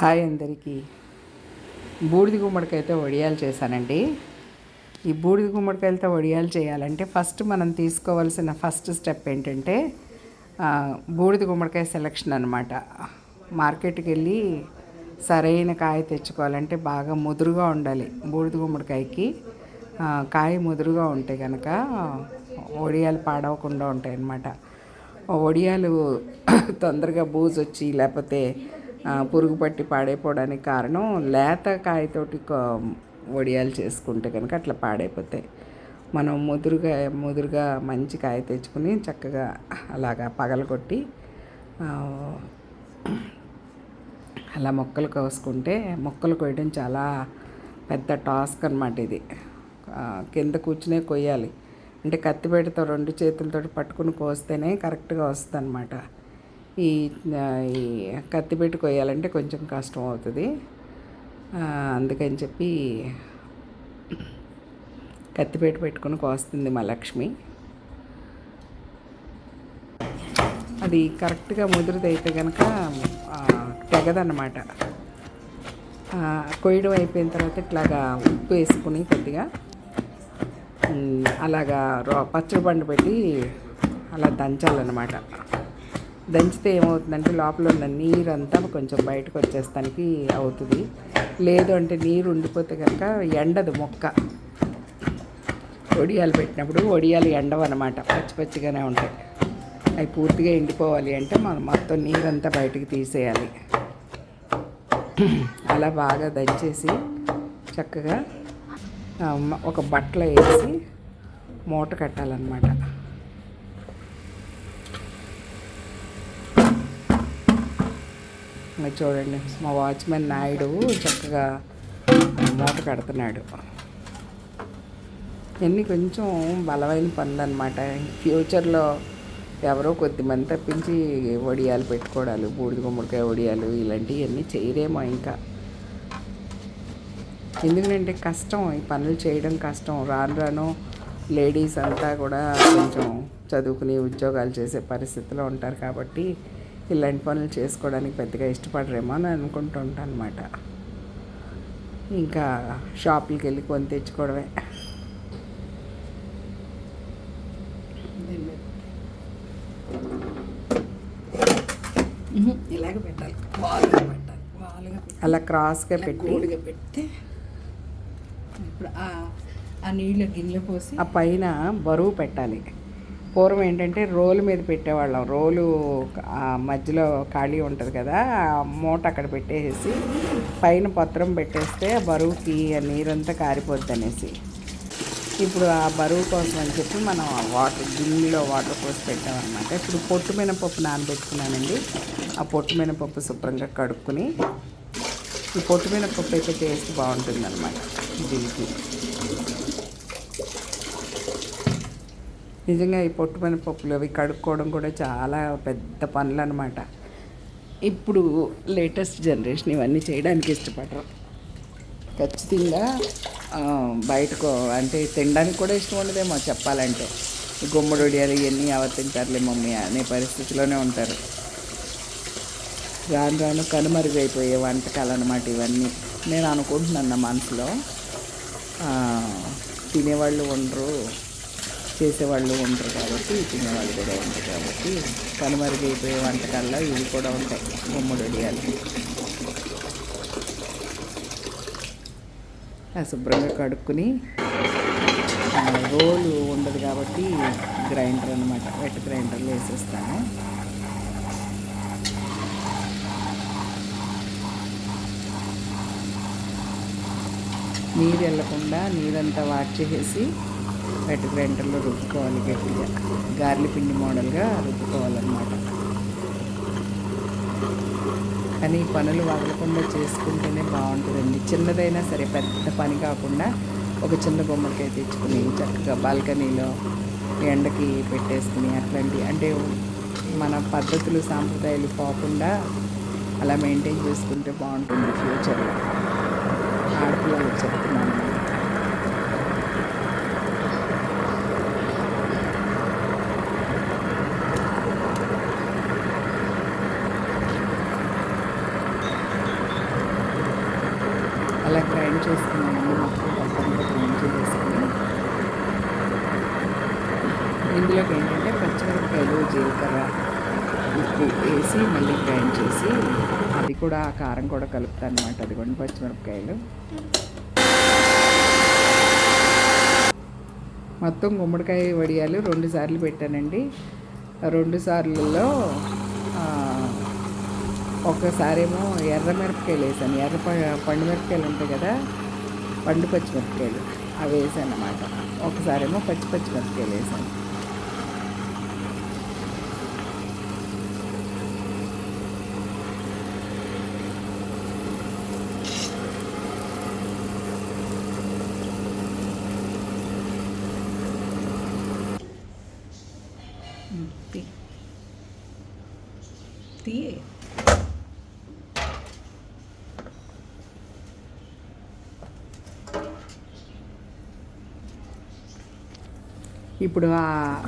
Hi అందరికీ. బూడిద గుమ్మడికాయతో వడియాలు చేశానండి. ఈ బూడిద గుమ్మడికాయలతో వడియాలు చేయాలంటే ఫస్ట్ మనం తీసుకోవాల్సిన ఫస్ట్ స్టెప్ ఏంటంటే బూడిద గుమ్మడికాయ సెలక్షన్ అనమాట మార్కెట్కి వెళ్ళి సరైన కాయ తెచ్చుకోవాలంటే బాగా ముదురుగా ఉండాలి బూడిద గుమ్మడికాయకి. కాయ ముదురుగా ఉంటే కనుక వడియాలు పాడవకుండా ఉంటాయి అన్నమాట వడియాలు తొందరగా బూజు వచ్చి లేకపోతే పురుగు పట్టి పాడైపోవడానికి కారణం లేత కాయతోటి వడియాలు చేసుకుంటే కనుక అట్లా పాడైపోతాయి. మనం ముదురుగా ముదురుగా మంచి కాయ తెచ్చుకుని చక్కగా అలాగా పగలగొట్టి అలా మొక్కలు కోసుకుంటే మొక్కలు కొయ్యడం చాలా పెద్ద టాస్క్ అనమాట ఇది. కింద కూర్చునే కొయ్యాలి. అంటే కత్తిపేటతో రెండు చేతులతో పట్టుకుని కోస్తేనే కరెక్ట్గా వస్తుంది అనమాట ఈ ఆ, ఈ కొయ్యాలంటే కొంచెం కష్టం అవుతుంది. అందుకని చెప్పి కత్తిపేట పెట్టుకుని కోస్తుంది మా లక్ష్మి. అది కరెక్ట్గా ముదురుదైతే కనుక తెగదన్నమాట. కొయ్యడం అయిపోయిన తర్వాత ఇట్లాగా ఉప్పు వేసుకుని కొద్దిగా అలాగా రో పచ్చడి పండు పెట్టి అలా దంచాలన్నమాట. దంచితే ఏమవుతుందంటే లోపల ఉన్న నీరంతా కొంచెం బయటకు వచ్చేస్తానికి అవుతుంది. లేదు అంటే నీరు ఉండిపోతే కనుక ఎండదు మొక్క. వడియాలు పెట్టినప్పుడు వడియాలు ఎండవన్నమాట. పచ్చి పచ్చిగానే ఉంటాయి. అవి పూర్తిగా ఎండిపోవాలి అంటే మనం మొత్తం నీరంతా బయటికి తీసేయాలి. అలా బాగా దంచేసి చక్కగా ఒక బట్టలో వేసి మూట కట్టాలన్నమాట. మీరు చూడండి. మా వాచ్మెన్ నాయుడు చక్కగా మూట కడుతున్నాడు. ఇవన్నీ కొంచెం బలమైన పనులు అనమాట ఫ్యూచర్లో ఎవరో కొద్దిమంది తప్పించి వడియాలు పెట్టుకోవడాలు బూడిద గుమ్మడికాయ వడియాలు ఇలాంటివన్నీ చేయరేమో ఇంకా. ఎందుకంటే కష్టం ఈ పనులు చేయడం కష్టం. రాను రాను లేడీస్ అంతా కూడా కొంచెం చదువుకుని ఉద్యోగాలు చేసే పరిస్థితిలో ఉంటారు కాబట్టి ఇలాంటి పనులు చేసుకోవడానికి పెద్దగా ఇష్టపడరేమో అని అనుకుంటూ ఉంటాను అనమాట ఇంకా షాపులకి వెళ్ళి కొని తెచ్చుకోవడమే. ఇలాగ పెట్టాలి. వాలుగా పెట్టాలి. వాలుగా పెట్టి అలా క్రాస్గా పెట్టి గోడుగా పెడితే ఇప్పుడు ఆ ఆ నీళ్ళ గిన్నె పోసి ఆ పైన బరువు పెట్టాలి. పూర్వం ఏంటంటే రోలు మీద పెట్టేవాళ్ళం. రోలు మధ్యలో ఖాళీ ఉంటుంది కదా ఆ మూట అక్కడ పెట్టేసి పైన పత్రం పెట్టేస్తే బరువుకి ఆ నీరంతా కారిపోద్ది అనేసి. ఇప్పుడు ఆ బరువు కోసం అని చెప్పి మనం వాటర్ గిన్నెలో వాటర్ పోసి పెట్టామన్నమాట. ఇప్పుడు పొట్టు మినపప్పు నానబెట్టుకున్నానండి. ఆ పొట్టు మినపప్పు శుభ్రంగా కడుక్కుని ఈ పొట్టు మినపప్పు అయితే టేస్ట్ బాగుంటుంది అనమాట దీనికి. నిజంగా ఈ పొట్టు పప్పులు అవి కడుక్కోవడం కూడా చాలా పెద్ద పనులు అనమాట ఇప్పుడు లేటెస్ట్ జనరేషన్ ఇవన్నీ చేయడానికి ఇష్టపడరు. ఖచ్చితంగా బయటకు అంటే తినడానికి కూడా ఇష్టం ఉండదేమో చెప్పాలంటే. గుమ్మడి వడియాలు ఇవన్నీ ఎవరు తింటారులే మమ్మీ అనే పరిస్థితిలోనే ఉంటారు. రాను రాను కనుమరుగైపోయే వంటకాలు అనమాట ఇవన్నీ. నేను అనుకుంటున్నాను నా మనసులో. తినేవాళ్ళు ఉండరు. చేసేవాళ్ళు ఉంటారు కాబట్టి తినేవాళ్ళు కూడా ఉంటారు కాబట్టి కనుమరుగైపోయే వంటకాల్లో ఇవి కూడా ఉంటాయి. గుమ్మడి వడియాలు శుభ్రంగా కడుక్కుని రోలు ఉండదు కాబట్టి గ్రైండర్ అనమాట వెట్ గ్రైండర్లో వేసేస్తాను. నీరు వెళ్ళకుండా నీరంతా వాట్ చేసేసి పెద్ద గ్రైండర్లో రుబ్బుకోవాలి గట్టిగా. గార్లి పిండి మోడల్గా రుబ్బుకోవాలన్నమాట. కానీ ఈ పనులు వదలకుండా చేసుకుంటేనే బాగుంటుందండి. చిన్నదైనా సరే పెద్ద పని కాకుండా ఒక చిన్న బొమ్మకాయ తెచ్చుకుని చక్కగా బాల్కనీలో ఎండకి పెట్టేసుకుని అట్లాంటి అంటే మన పద్ధతులు సాంప్రదాయాలు పోకుండా అలా మెయింటైన్ చేసుకుంటే బాగుంటుంది ఫ్యూచర్లో. ఆడపిల్లలు చెప్తున్నాను గ్రైండ్ చేసుకున్నానండి మొత్తం పప్పంతా గ్రైండ్ చేసుకుని ఇందులోకి ఏంటంటే పచ్చిమిరపకాయలు జీలకర్ర ఉప్పు వేసి మళ్ళీ గ్రైండ్ చేసి అది కూడా ఆ కారం కూడా కలుపుతాను అనమాట అది కొన్ని పచ్చిమిరపకాయలు. మొత్తం గుమ్మడికాయ వడియాలు రెండు సార్లు పెట్టానండి. రెండు సార్లలో ఒక్కసారేమో ఎర్ర మిరపకాయలు వేసాను. ఎర్ర ప- పండు మిరపకాయలు ఉంటాయి కదా పండు పచ్చిమిరపకాయలు. అవి వేసాను అన్నమాట ఒకసారేమో పచ్చి పచ్చిమిరపకాయలు వేసాను. తీయే ఇప్పుడు ఆ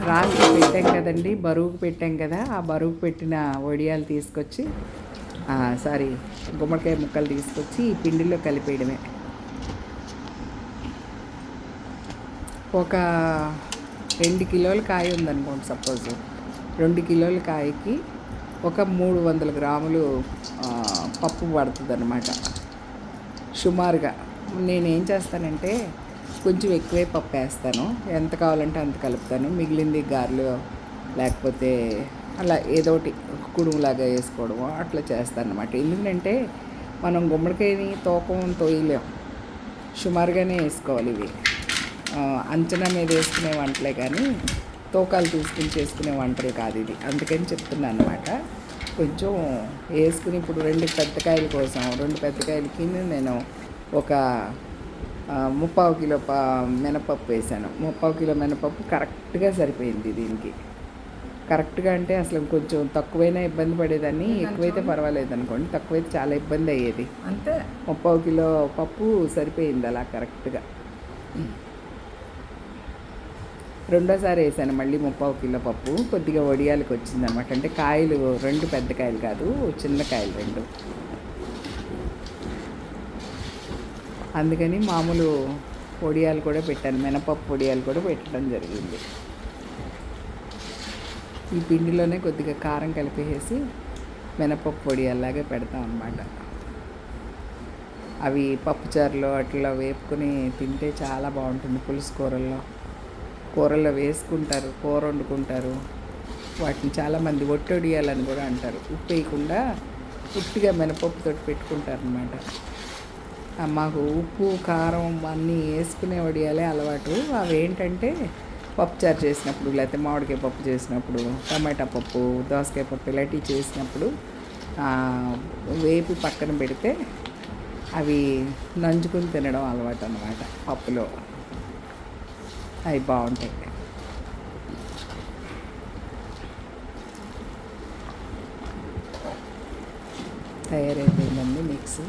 రాత్రి పెట్టాం కదండి బరువుకు పెట్టాం కదా ఆ బరువుకు పెట్టిన వడియాలు తీసుకొచ్చి సారీ గుమ్మడికాయ ముక్కలు తీసుకొచ్చి ఈ పిండిలో కలిపేయడమే. ఒక రెండు కిలోల కాయ ఉందనుకోండి సపోజ్. రెండు కిలోల కాయకి ఒక మూడు వందల గ్రాములు పప్పు పడుతుంది అనమాట సుమారుగా నేనేం చేస్తానంటే కొంచెం ఎక్కువే పప్పు వేస్తాను. ఎంత కావాలంటే అంత కలుపుతాను. మిగిలింది గారెలు లేకపోతే అలా ఏదో ఒకటి కుడుములాగా వేసుకోవడము అట్లా చేస్తాను అనమాట ఎందుకంటే మనం గుమ్మడికాయని తోకం తోయలేం. సుమారుగానే వేసుకోవాలి ఇవి. అంచనా మీద వేసుకునే వంటలే కానీ తూకాలు తీసుకుని చేసుకునే వంటలు కాదు ఇది. అందుకని చెప్తున్నాను అనమాట కొంచెం వేసుకుని ఇప్పుడు రెండు పెద్దకాయల కోసం రెండు పెద్దకాయలకి నేను ఒక ముప్పావు కిలో ప మినపప్పు వేసాను. ముప్పావు కిలో మినపప్పు కరెక్ట్గా సరిపోయింది దీనికి. కరెక్ట్గా అంటే అసలు కొంచెం తక్కువైనా ఇబ్బంది పడేదాన్ని ఎక్కువైతే పర్వాలేదు అనుకోండి. తక్కువైతే చాలా ఇబ్బంది అయ్యేది. అంతే. ముప్పావు కిలో పప్పు సరిపోయింది అలా కరెక్ట్గా. రెండోసారి వేసాను. మళ్ళీ ముప్పావు కిలో పప్పు. కొద్దిగా వడియాలకు వచ్చిందనమాట అంటే కాయలు రెండు పెద్ద కాయలు కాదు చిన్న కాయలు రెండు. అందుకని మామూలు వడియాలు కూడా పెట్టాను. మినపప్పు వడియాలు కూడా పెట్టడం జరిగింది. ఈ పిండిలోనే కొద్దిగా కారం కలిపేసి మినపప్పు వడియాల్లాగా పెడతాం అన్నమాట. అవి పప్పుచారులో అట్లా వేపుకొని తింటే చాలా బాగుంటుంది పులుసు కూరల్లో. కూరల్లో వేసుకుంటారు కూర వండుకుంటారు. వాటిని చాలామంది ఒట్టొడియాలని కూడా అంటారు. ఉప్పు వేయకుండా ఉట్టిగా మినపప్పుతో పెట్టుకుంటారు అనమాట మాకు ఉప్పు కారం అన్నీ వేసుకునే వడియాలే అలవాటు. అవి ఏంటంటే పప్పుచారు చేసినప్పుడు లేకపోతే మామిడికాయ పప్పు చేసినప్పుడు టమాటా పప్పు దోసకాయ పప్పు ఇలాంటివి చేసినప్పుడు వేపు వేపి పక్కన పెడితే అవి నంచుకుని తినడం అలవాటు అనమాట పప్పులో. అవి బాగుంటాయి తయారైపోయిందండి మిక్స్.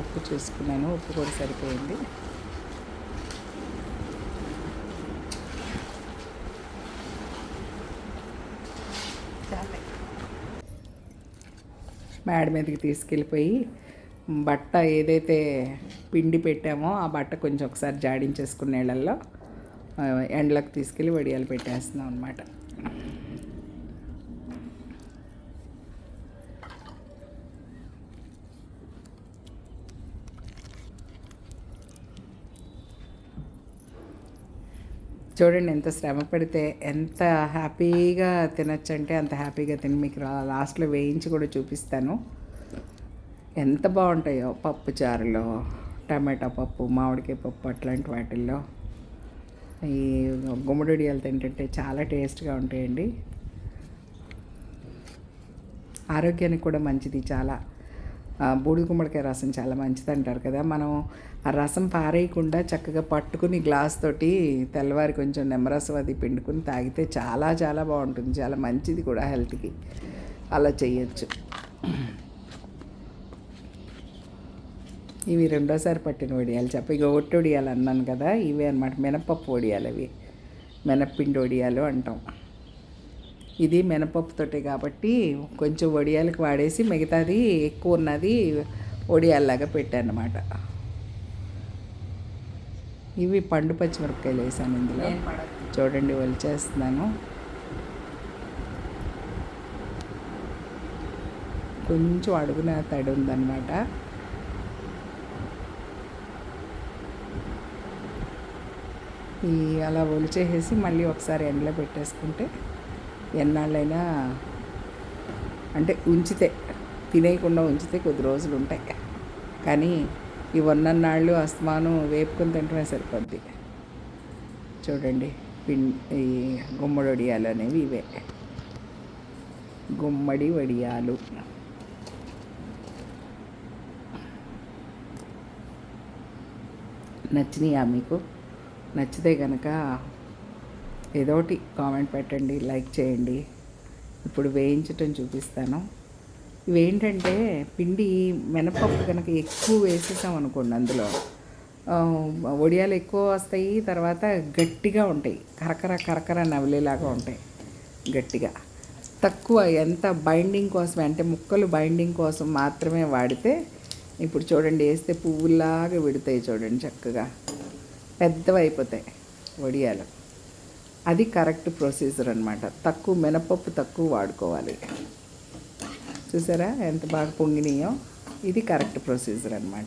ఉప్పు చూసుకున్నాను ఉప్పు కూడా సరిపోయింది. మేడ మీదకి తీసుకెళ్ళిపోయి బట్ట ఏదైతే పిండి పెట్టామో ఆ బట్ట కొంచెం ఒకసారి జాడించేసుకున్న నీళ్ళల్లో ఎండలకు తీసుకెళ్ళి వడియాలు పెట్టేస్తున్నాం అనమాట చూడండి ఎంత శ్రమ పడితే ఎంత హ్యాపీగా తినచ్చంటే అంత హ్యాపీగా తిని మీకు లాస్ట్లో వేయించి కూడా చూపిస్తాను. ఎంత బాగుంటాయో పప్పు చారులో టమాటా పప్పు మామిడికాయ పప్పు అట్లాంటి వాటిల్లో. ఈ గుమ్మడిడియాలు తింటుంటే చాలా టేస్ట్గా ఉంటాయండి. ఆరోగ్యానికి కూడా మంచిది చాలా. బూడిద గుమ్మడికాయ రసం చాలా మంచిది అంటారు కదా. మనం ఆ రసం పారేయకుండా చక్కగా పట్టుకుని గ్లాస్ తోటి తెల్లవారి కొంచెం నిమ్మరసం అది పిండుకుని తాగితే చాలా చాలా బాగుంటుంది. చాలా మంచిది కూడా హెల్త్కి. అలా చేయొచ్చు. ఇవి రెండోసారి పట్టిన వడియాలు చెప్ప. ఇక ఒట్టి వడియాలు అన్నాను కదా ఇవే అనమాట మినపప్పు వడియాలు అవి మినప్పిండి వడియాలు అంటాం. ఇది మినపప్పుతోటి కాబట్టి కొంచెం వడియాలకు వాడేసి మిగతాది ఎక్కువ ఉన్నది వడియాల్లాగా పెట్టాను అనమాట ఇవి పండు పచ్చిమిరపకాయలు వేసాను ఇందులో. చూడండి వలిచేస్తున్నాను కొంచెం అడుగున తడి ఉందన్నమాట. ఈ అలా ఒలిచేసేసి మళ్ళీ ఒకసారి ఎండలో పెట్టేసుకుంటే ఎన్నాళ్ళైనా అంటే ఉంచితే తినేయకుండా ఉంచితే కొద్ది రోజులు ఉంటాయి. కానీ ఈ నాళ్ళు అస్తమానం వేపుకొని తింటమే సరిపోద్ది. చూడండి పిన్ ఈ గుమ్మడి వడియాలు అనేవి ఇవే. గుమ్మడి వడియాలు. నచ్చినాయా మీకు? నచ్చితే కనుక ఏదో ఒకటి కామెంట్ పెట్టండి లైక్ చేయండి. ఇప్పుడు వేయించటం చూపిస్తాను. ఇవేంటంటే పిండి మినపప్పు కనుక ఎక్కువ వేసేసాం అనుకోండి అందులో. ఒడియాలు వడియాలు ఎక్కువ వస్తాయి తర్వాత గట్టిగా ఉంటాయి. కరకర కరకర నవలేలాగా ఉంటాయి గట్టిగా. తక్కువ ఎంత బైండింగ్ కోసం అంటే ముక్కలు బైండింగ్ కోసం మాత్రమే వాడితే ఇప్పుడు చూడండి వేస్తే పువ్వులాగా విడతాయి చూడండి చక్కగా. పెద్దవి అయిపోతాయి వడియాలు అది కరెక్ట్ ప్రొసీజర్ అనమాట తక్కువ మినపప్పు తక్కువ వాడుకోవాలి. చూసారా? ఎంత బాగా పొంగినాయో? ఇది కరెక్ట్ ప్రొసీజర్ అనమాట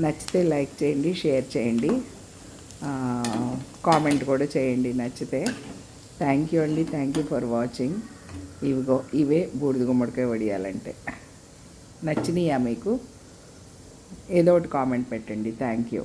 నచ్చితే లైక్ చేయండి షేర్ చేయండి. కామెంట్ కూడా చేయండి నచ్చితే. థ్యాంక్ యూ అండి. Thank you for watching. ఇవిగో ఇవే బూడిద గుమ్మడికాయ వడియాలంటే. నచ్చినాయా మీకు? ఏదో ఒకటి కామెంట్ పెట్టండి. Thank you.